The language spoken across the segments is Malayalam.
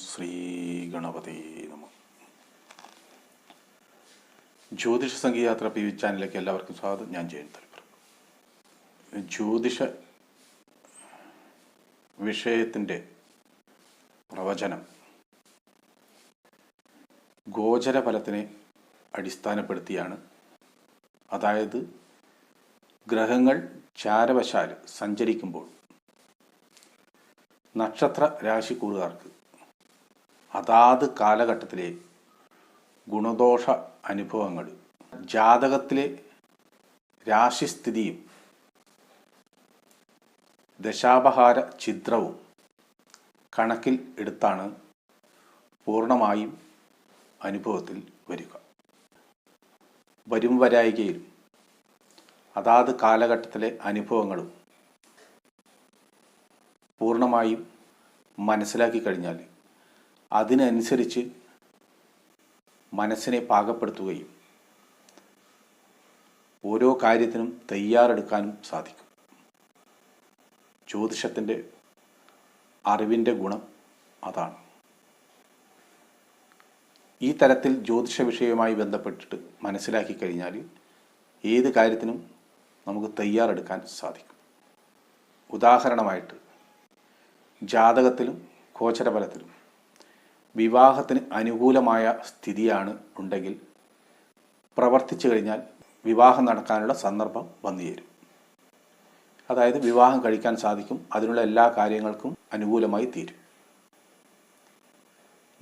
ശ്രീ ഗണപതി നമ. ജ്യോതിഷ സംഗീയാത്ര പി വി ചാനലിലേക്ക് എല്ലാവർക്കും സ്വാഗതം. ഞാൻ ജയൻ തലപ്പുറം ജ്യോതിഷ വിഷയത്തിന്റെ പ്രവചനം ഗോചര ഫലത്തിനെ അടിസ്ഥാനപ്പെടുത്തിയാണ്. അതായത് ഗ്രഹങ്ങൾ ചാരവശാൽ സഞ്ചരിക്കുമ്പോൾ നക്ഷത്ര രാശിക്കൂറുകാർക്ക് അതാത് കാലഘട്ടത്തിലെ ഗുണദോഷ അനുഭവങ്ങൾ ജാതകത്തിലെ രാശിസ്ഥിതിയും ദശാപഹാര ചിത്രവും കണക്കിൽ എടുത്താണ് പൂർണമായും അനുഭവത്തിൽ വരിക. വരും വരായികയിലും അതാത് കാലഘട്ടത്തിലെ അനുഭവങ്ങളും പൂർണമായും മനസ്സിലാക്കി കഴിഞ്ഞാൽ അതിനനുസരിച്ച് മനസ്സിനെ പാകപ്പെടുത്തുകയും ഓരോ കാര്യത്തിനും തയ്യാറെടുക്കാനും സാധിക്കും. ജ്യോതിഷത്തിന്റെ അറിവിന്റെ ഗുണം അതാണ്. ഈ തരത്തിൽ ജ്യോതിഷ വിഷയവുമായി ബന്ധപ്പെട്ടിട്ട് മനസ്സിലാക്കി കഴിഞ്ഞാൽ ഏത് കാര്യത്തിനും നമുക്ക് തയ്യാറെടുക്കാൻ സാധിക്കും. ഉദാഹരണമായിട്ട് ജാതകത്തിലും ഗോചരഫലത്തിലും വിവാഹത്തിന് അനുകൂലമായ സ്ഥിതിയാണ് ഉണ്ടെങ്കിൽ പ്രവർത്തിച്ചു കഴിഞ്ഞാൽ വിവാഹം നടക്കാനുള്ള സന്ദർഭം വന്നു ചേരും. അതായത് വിവാഹം കഴിക്കാൻ സാധിക്കും അതിനുള്ള എല്ലാ കാര്യങ്ങൾക്കും അനുകൂലമായി തീരും.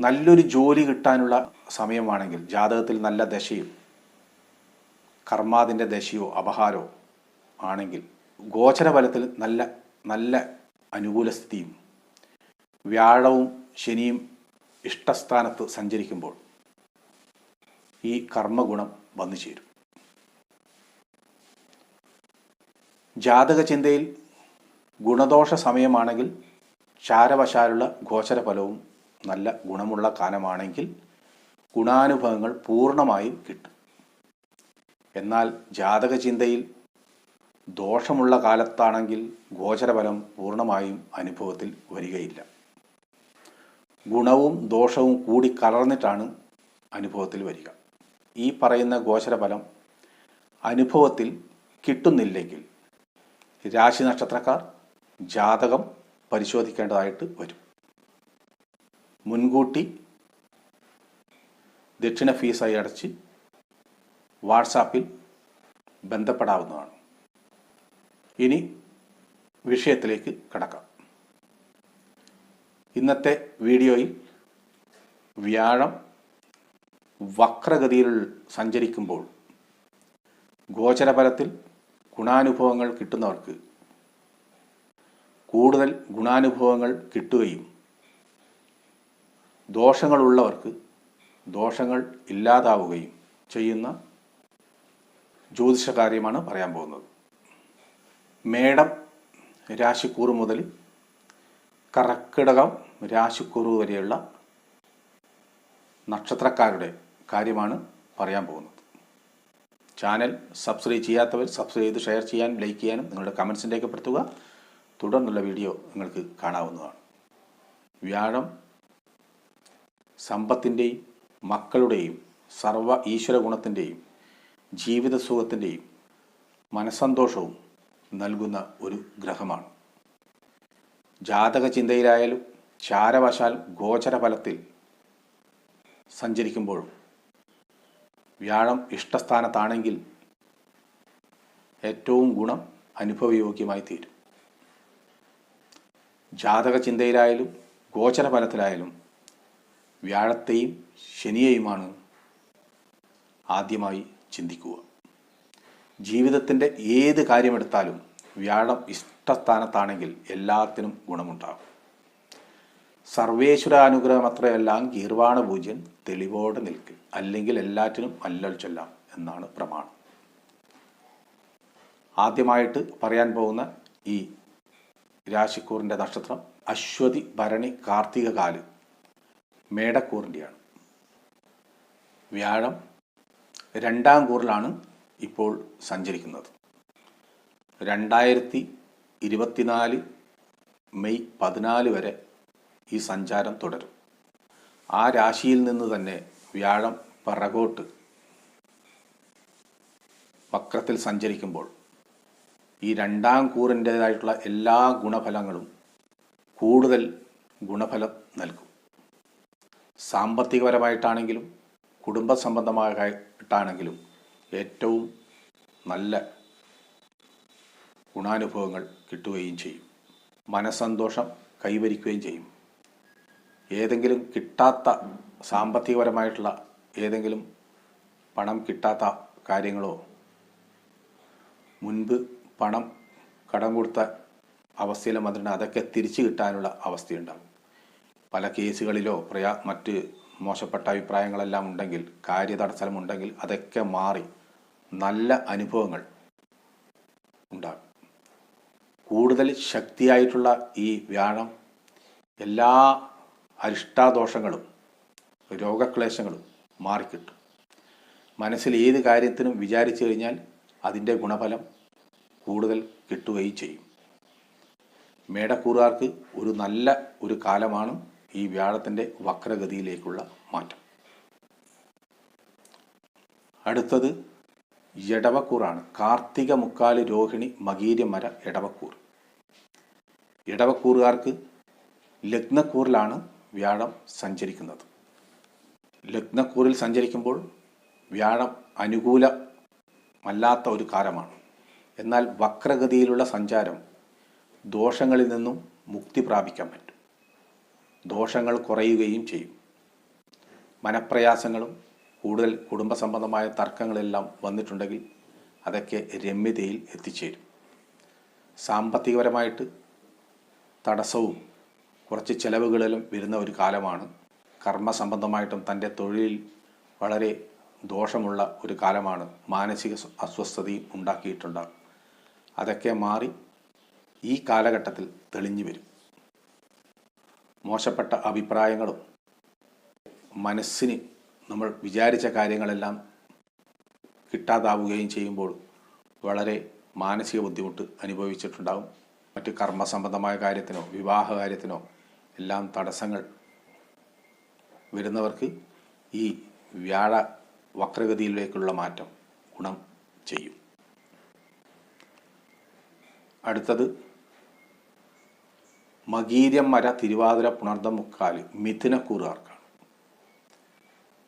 നല്ലൊരു ജോലി കിട്ടാനുള്ള സമയമാണെങ്കിൽ ജാതകത്തിൽ നല്ല ദശയും കർമാതിന്റെ ദശയോ അപഹാരോ ആണെങ്കിൽ ഗോചരഫലത്തിൽ നല്ല നല്ല അനുകൂല സ്ഥിതിയും വ്യാഴവും ശനിയും ഇഷ്ടസ്ഥാനത്ത് സഞ്ചരിക്കുമ്പോൾ ഈ കർമ്മഗുണം വന്നു ചേരും. ജാതക ചിന്തയിൽ ഗുണദോഷ സമയമാണെങ്കിൽ ചാരവശാലുള്ള ഗോചര ഫലവും നല്ല ഗുണമുള്ള കാലമാണെങ്കിൽ ഗുണാനുഭവങ്ങൾ പൂർണമായും കിട്ടും. എന്നാൽ ജാതക ചിന്തയിൽ ദോഷമുള്ള കാലത്താണെങ്കിൽ ഗോചരഫലം പൂർണമായും അനുഭവത്തിൽ വരികയില്ല. ഗുണവും ദോഷവും കൂടി കലർന്നിട്ടാണ് അനുഭവത്തിൽ വരിക. ഈ പറയുന്ന ഗോചരഫലം അനുഭവത്തിൽ കിട്ടുന്നില്ലെങ്കിൽ രാശി നക്ഷത്രക്കാർ ജാതകം പരിശോധിക്കേണ്ടതായിട്ട് വരും. മുൻകൂട്ടി ദക്ഷിണ ഫീസായി അടച്ച് വാട്സാപ്പിൽ ബന്ധപ്പെടാവുന്നതാണ്. ഇനി വിഷയത്തിലേക്ക് കടക്കാം. ഇന്നത്തെ വീഡിയോയിൽ വ്യാഴം വക്രഗതിയിൽ സഞ്ചരിക്കുമ്പോൾ ഗോചരഫലത്തിൽ ഗുണാനുഭവങ്ങൾ കിട്ടുന്നവർക്ക് കൂടുതൽ ഗുണാനുഭവങ്ങൾ കിട്ടുകയും ദോഷങ്ങളുള്ളവർക്ക് ദോഷങ്ങൾ ഇല്ലാതാവുകയും ചെയ്യുന്ന ജ്യോതിഷ കാര്യമാണ് പറയാൻ പോകുന്നത്. മേടം രാശിക്കൂറ് മുതൽ കറക്കിടകം രാശിക്കുറവ് വരെയുള്ള നക്ഷത്രക്കാരുടെ കാര്യമാണ് പറയാൻ പോകുന്നത്. ചാനൽ സബ്സ്ക്രൈബ് ചെയ്യാത്തവർ സബ്സ്ക്രൈബ് ചെയ്ത് ഷെയർ ചെയ്യാനും ലൈക്ക് ചെയ്യാനും നിങ്ങളുടെ കമൻസിന്റെ രേഖപ്പെടുത്തുക തുടർന്നുള്ള വീഡിയോ നിങ്ങൾക്ക് കാണാവുന്നതാണ്. വ്യാഴം സമ്പത്തിന്റെയും മക്കളുടെയും സർവ ഈശ്വര ഗുണത്തിന്റെയും ജീവിതസുഖത്തിന്റെയും മനസ്സന്തോഷവും നൽകുന്ന ഒരു ഗ്രഹമാണ്. ജാതക ചിന്തയിലായാലും ചാരവശാൽ ഗോചര ഫലത്തിൽ സഞ്ചരിക്കുമ്പോഴും വ്യാഴം ഇഷ്ടസ്ഥാനത്താണെങ്കിൽ ഏറ്റവും ഗുണം അനുഭവയോഗ്യമായി തീരും ജാതക ചിന്തയിലായാലും ഗോചര ഫലത്തിലായാലും വ്യാഴത്തെയും ശനിയെയുമാണ് ആദ്യമായി ചിന്തിക്കുക. ജീവിതത്തിന്റെ ഏത് കാര്യമെടുത്താലും വ്യാഴം ഇഷ്ടസ്ഥാനത്താണെങ്കിൽ എല്ലാത്തിനും ഗുണമുണ്ടാകും. സർവേശ്വരാനുഗ്രഹം അത്രയെല്ലാം ഗീർവാണ പൂജ്യൻ തെളിവോടെ നിൽക്കും. അല്ലെങ്കിൽ എല്ലാറ്റിനും അല്ലൽ ചൊല്ലാം എന്നാണ് പ്രമാണം. ആദ്യമായിട്ട് പറയാൻ പോകുന്ന ഈ രാശിക്കൂറിന്റെ നക്ഷത്രം അശ്വതി ഭരണി കാർത്തിക കാൽ മേടക്കൂറിന്റെയാണ്. വ്യാഴം രണ്ടാം കൂറിലാണ് ഇപ്പോൾ സഞ്ചരിക്കുന്നത്. രണ്ടായിരത്തി ഇരുപത്തിനാല് മെയ് പതിനാല് വരെ ഈ സഞ്ചാരം തുടരും. ആ രാശിയിൽ നിന്ന് തന്നെ വ്യാഴം പിറകോട്ട് വക്രത്തിൽ സഞ്ചരിക്കുമ്പോൾ ഈ രണ്ടാം കൂറിന്റേതായിട്ടുള്ള എല്ലാ ഗുണഫലങ്ങളും കൂടുതൽ ഗുണഫലം നൽകും. സാമ്പത്തികപരമായിട്ടാണെങ്കിലും കുടുംബ സംബന്ധമായിട്ടാണെങ്കിലും ഏറ്റവും നല്ല ഗുണാനുഭവങ്ങൾ കിട്ടുകയും ചെയ്യും. മനസ്സന്തോഷം കൈവരിക്കുകയും ചെയ്യും. ഏതെങ്കിലും കിട്ടാത്ത സാമ്പത്തികപരമായിട്ടുള്ള ഏതെങ്കിലും പണം കിട്ടാത്ത കാര്യങ്ങളോ മുൻപ് പണം കടം കൊടുത്ത അവസ്ഥയിലും വന്നിട്ടുണ്ട് അതൊക്കെ തിരിച്ചു കിട്ടാനുള്ള അവസ്ഥയുണ്ടാകും പല കേസുകളിലോ പ്രയാ മറ്റ് മോശപ്പെട്ട അഭിപ്രായങ്ങളെല്ലാം ഉണ്ടെങ്കിൽ കാര്യതടസ്സം ഉണ്ടെങ്കിൽ അതൊക്കെ മാറി നല്ല അനുഭവങ്ങൾ ഉണ്ടാകും. കൂടുതൽ ശക്തിയായിട്ടുള്ള ഈ വ്യാഴം എല്ലാ അരിഷ്ടാദോഷങ്ങളും രോഗക്ലേശങ്ങളും മാറിക്കിട്ടും. മനസ്സിൽ ഏത് കാര്യത്തിനും വിചാരിച്ചു കഴിഞ്ഞാൽ അതിന്റെ ഗുണഫലം കൂടുതൽ കിട്ടുകയും ചെയ്യും. മേടക്കൂറുകാർക്ക് ഒരു നല്ല ഒരു കാലമാണ് ഈ വ്യാഴത്തിന്റെ വക്രഗതിയിലേക്കുള്ള മാറ്റം. അടുത്തത് എടവക്കൂറാണ്. കാർത്തിക മുക്കാൽ രോഹിണി മകീര്യമര എടവക്കൂർ. എടവക്കൂറുകാർക്ക് ലഗ്നക്കൂറിലാണ് വ്യാഴം സഞ്ചരിക്കുന്നത്. ലഗ്നക്കൂറിൽ സഞ്ചരിക്കുമ്പോൾ വ്യാഴം അനുകൂലമല്ലാത്ത ഒരു കാലമാണ്. എന്നാൽ വക്രഗതിയിലുള്ള സഞ്ചാരം ദോഷങ്ങളിൽ നിന്നും മുക്തി പ്രാപിക്കാൻ പറ്റും. ദോഷങ്ങൾ കുറയുകയും ചെയ്യും. മനപ്രയാസങ്ങളും കൂടുതൽ കുടുംബസംബന്ധമായ തർക്കങ്ങളെല്ലാം വന്നിട്ടുണ്ടെങ്കിൽ അതൊക്കെ രമ്യതയിൽ എത്തിച്ചേരും. സാമ്പത്തികപരമായിട്ട് തടസ്സവും കുറച്ച് ചിലവുകളിലും വരുന്ന ഒരു കാലമാണ്. കർമ്മസംബന്ധമായിട്ടും തന്റെ തൊഴിലിൽ വളരെ ദോഷമുള്ള ഒരു കാലമാണ്. മാനസിക അസ്വസ്ഥതയും ഉണ്ടാക്കിയിട്ടുണ്ടാകും അതൊക്കെ മാറി ഈ കാലഘട്ടത്തിൽ തെളിഞ്ഞു വരും. മോശപ്പെട്ട അഭിപ്രായങ്ങളും മനസ്സിന് നമ്മൾ വിചാരിച്ച കാര്യങ്ങളെല്ലാം കിട്ടാതാവുകയും ചെയ്യുമ്പോൾ വളരെ മാനസിക ബുദ്ധിമുട്ട് അനുഭവിച്ചിട്ടുണ്ടാകും മറ്റ് കർമ്മസംബന്ധമായ കാര്യത്തിനോ വിവാഹ കാര്യത്തിനോ എല്ലാം തടസ്സങ്ങൾ വരുന്നവർക്ക് ഈ വ്യാഴ വക്രഗതിയിലേക്കുള്ള മാറ്റം ഗുണം ചെയ്യും. അടുത്തത് മകീര്യം മര തിരുവാതിര പുണർദം മുക്കാൽ മിഥുനക്കൂറുകാർക്കാണ്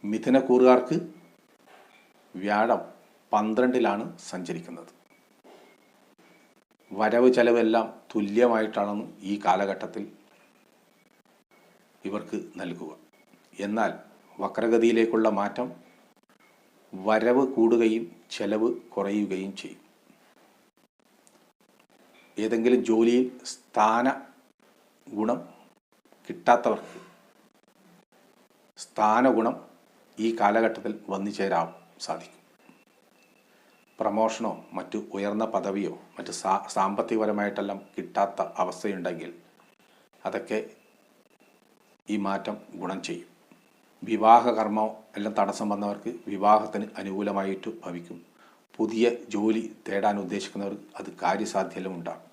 മിഥുനക്കൂറുകാർക്ക് വ്യാഴം പന്ത്രണ്ടിലാണ് സഞ്ചരിക്കുന്നത്. വരവ് ചെലവെല്ലാം തുല്യമായിട്ടാണ് ഈ കാലഘട്ടത്തിൽ ഇവർക്ക് നൽകുക. എന്നാൽ വക്രഗതിയിലേക്കുള്ള മാറ്റം വരവ് കൂടുകയും ചെലവ് കുറയുകയും ചെയ്യും. ഏതെങ്കിലും ജോലിയിൽ സ്ഥാന ഗുണം കിട്ടാത്തവർക്ക് സ്ഥാനഗുണം ഈ കാലഘട്ടത്തിൽ വന്നു ചേരാൻ സാധിക്കും. പ്രമോഷനോ മറ്റു ഉയർന്ന പദവിയോ മറ്റ് സാ സാമ്പത്തികപരമായിട്ടെല്ലാം കിട്ടാത്ത അവസ്ഥയുണ്ടെങ്കിൽ അതൊക്കെ ഈ മാറ്റം ഗുണം ചെയ്യും. വിവാഹ കർമ്മം എല്ലാം തടസ്സം വന്നവർക്ക് വിവാഹത്തിന് അനുകൂലമായിട്ട് ഭവിക്കും. പുതിയ ജോലി തേടാൻ ഉദ്ദേശിക്കുന്നവർക്ക് അത് കാര്യസാധ്യതയും ഉണ്ടാകും.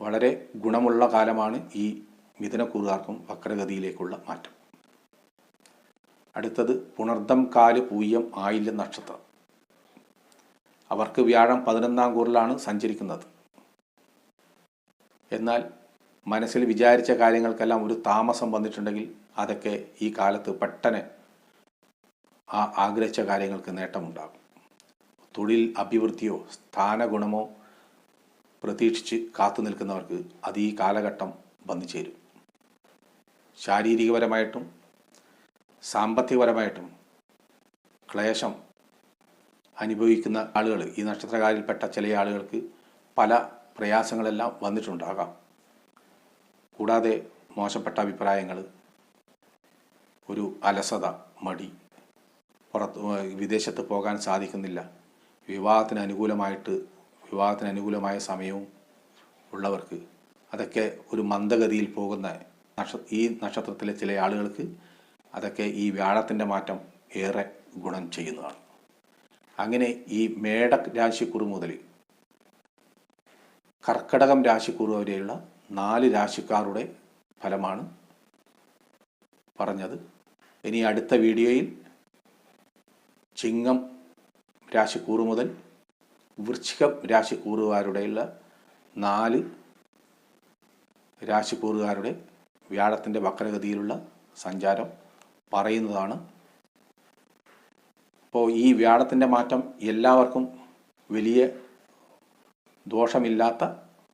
വളരെ ഗുണമുള്ള കാലമാണ് ഈ മിഥുനക്കൂറുകാർക്കും വക്രഗതിയിലേക്കുള്ള മാറ്റം. അടുത്തത് പുണർദം കാൽ പൂയം ആയില്യം നക്ഷത്രം. അവർക്ക് വ്യാഴം പതിനൊന്നാം കൂറിലാണ് സഞ്ചരിക്കുന്നത്. എന്നാൽ മനസ്സിൽ വിചാരിച്ച കാര്യങ്ങൾക്കെല്ലാം ഒരു താമസം വന്നിട്ടുണ്ടെങ്കിൽ അതൊക്കെ ഈ കാലത്ത് പെട്ടെന്ന് ആ ആഗ്രഹിച്ച കാര്യങ്ങൾക്ക് നേട്ടമുണ്ടാകും. തൊഴിൽ അഭിവൃദ്ധിയോ സ്ഥാനഗുണമോ പ്രതീക്ഷിച്ച് കാത്തു നിൽക്കുന്നവർക്ക് അത് ഈ കാലഘട്ടം വന്നു ചേരും. ശാരീരികപരമായിട്ടും സാമ്പത്തികപരമായിട്ടും ക്ലേശം അനുഭവിക്കുന്ന ആളുകൾ ഈ നക്ഷത്രകാരിൽപ്പെട്ട ചില ആളുകൾക്ക് പല പ്രയാസങ്ങളെല്ലാം വന്നിട്ടുണ്ടാകാം. കൂടാതെ മോശപ്പെട്ട അഭിപ്രായങ്ങൾ ഒരു അലസത മടി പുറത്ത് വിദേശത്ത് പോകാൻ സാധിക്കുന്നില്ല വിവാഹത്തിന് അനുകൂലമായിട്ട് വിവാഹത്തിന് അനുകൂലമായ സമയവും ഉള്ളവർക്ക് അതൊക്കെ ഒരു മന്ദഗതിയിൽ പോകുന്ന നക്ഷ ഈ നക്ഷത്രത്തിലെ ചില ആളുകൾക്ക് അതൊക്കെ ഈ വ്യാഴത്തിന്റെ മാറ്റം ഏറെ ഗുണം ചെയ്യുന്നതാണ്. അങ്ങനെ ഈ മേട രാശിക്കുറു മുതൽ കർക്കടകം രാശിക്കുറു വരെയുള്ള നാല് രാശിക്കാരുടെ ഫലമാണ് പറഞ്ഞത്. ഇനി അടുത്ത വീഡിയോയിൽ ചിങ്ങം രാശിക്കൂറ് മുതൽ വൃശ്ചികം രാശിക്കൂറുകാരുടെയുള്ള നാല് രാശിക്കൂറുകാരുടെ വ്യാഴത്തിന്റെ വക്രഗതിയിലുള്ള സഞ്ചാരം പറയുന്നതാണ് അപ്പോൾ ഈ വ്യാഴത്തിന്റെ മാറ്റം എല്ലാവർക്കും വലിയ ദോഷമില്ലാത്ത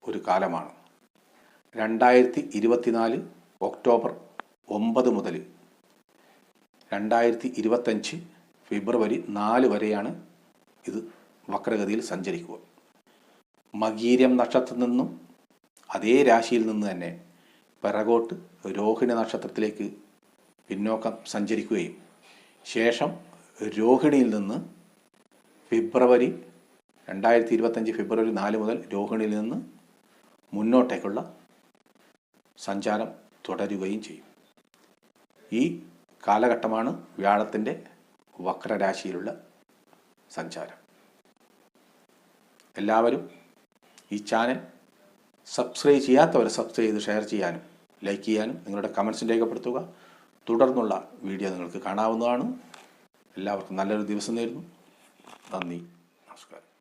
ഒരു കാലമാണ്. രണ്ടായിരത്തി ഇരുപത്തിനാല് ഒക്ടോബർ ഒമ്പത് മുതൽ രണ്ടായിരത്തി ഇരുപത്തഞ്ച് ഫെബ്രുവരി നാല് വരെയാണ് ഇത് വക്രഗതിയിൽ സഞ്ചരിക്കുക. മകീരം നക്ഷത്രത്തിൽ നിന്നും അതേ രാശിയിൽ നിന്ന് തന്നെ പിറകോട്ട് രോഹിണി നക്ഷത്രത്തിലേക്ക് പിന്നോക്കം സഞ്ചരിക്കുകയും ശേഷം രോഹിണിയിൽ നിന്ന് ഫെബ്രുവരി രണ്ടായിരത്തി ഇരുപത്തഞ്ച് ഫെബ്രുവരി നാല് മുതൽ രോഹിണിയിൽ നിന്ന് മുന്നോട്ടേക്കുള്ള സഞ്ചാരം തുടരുകയും ചെയ്യും. ഈ കാലഘട്ടമാണ് വ്യാഴത്തിന്റെ വക്രരാശിയിലുള്ള സഞ്ചാരം. എല്ലാവരും ഈ ചാനൽ സബ്സ്ക്രൈബ് ചെയ്യാത്തവർ സബ്സ്ക്രൈബ് ചെയ്ത് ഷെയർ ചെയ്യാനും ലൈക്ക് ചെയ്യാനും നിങ്ങളുടെ കമൻസ് രേഖപ്പെടുത്തുക. തുടർന്നുള്ള വീഡിയോ നിങ്ങൾക്ക് കാണാവുന്നതാണ്. എല്ലാവർക്കും നല്ലൊരു ദിവസം നേരുന്നു. നന്ദി. നമസ്കാരം.